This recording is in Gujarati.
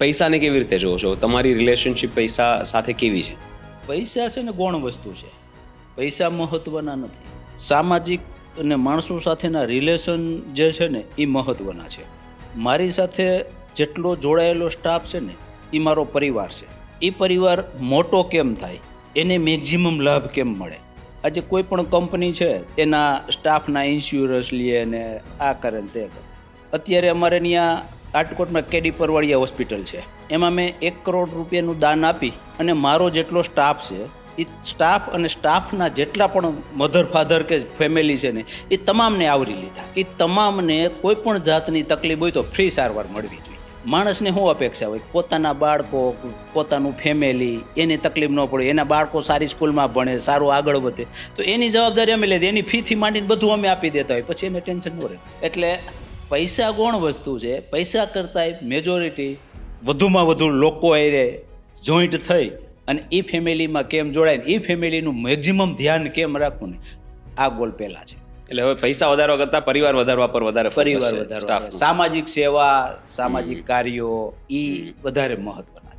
પૈસાને કેવી રીતે જોવો છો? તમારી રિલેશનશિપ પૈસા સાથે કેવી છે? પૈસા છે ને ગૌણ વસ્તુ છે. પૈસા મહત્વના નથી. સામાજિક અને માણસો સાથેના રિલેશન જે છે ને એ મહત્વના છે. મારી સાથે જેટલો જોડાયેલો સ્ટાફ છે ને એ મારો પરિવાર છે. એ પરિવાર મોટો કેમ થાય? એને મેક્ઝિમમ લાભ કેમ મળે? આજે કોઈ પણ કંપની છે, એના સ્ટાફના ઇન્સ્યોરન્સ લે ને, આ કરે ને તે કરે. અત્યારે અમારે ત્યાં રાજકોટમાં કેડી પરવાડિયા હોસ્પિટલ છે. એમાં મેં એક કરોડ રૂપિયાનું દાન આપી અને મારો જેટલો સ્ટાફ છે એ સ્ટાફ અને સ્ટાફના જેટલા પણ મધર ફાધર કે ફેમિલી છે ને એ તમામને આવરી લીધા. એ તમામને કોઈ પણ જાતની તકલીફ હોય તો ફ્રી સારવાર મળવી જોઈએ. માણસને શું અપેક્ષા હોય? પોતાના બાળકો, પોતાનું ફેમિલી, એને તકલીફ ન પડે, એના બાળકો સારી સ્કૂલમાં ભણે, સારું આગળ વધે. તો એની જવાબદારી અમે લીધી. એની ફીથી માંડીને બધું અમે આપી દેતા હોય. પછી એને ટેન્શન ન રહે. એટલે પૈસા કોણ વસ્તુ છે પૈસા કરતાંય મેજોરિટી વધુમાં વધુ લોકો એ જોઈન્ટ થઈ અને એ ફેમિલીમાં કેમ જોડાય એ ફેમિલીનું મેક્ઝિમમ ધ્યાન કેમ રાખવું ને આ ગોલ પહેલાં છે. એટલે હવે પૈસા વધારવા કરતાં પરિવાર વધારવા પર વધારે પરિવાર વધારવા સામાજિક સેવા સામાજિક કાર્યો એ વધારે મહત્વના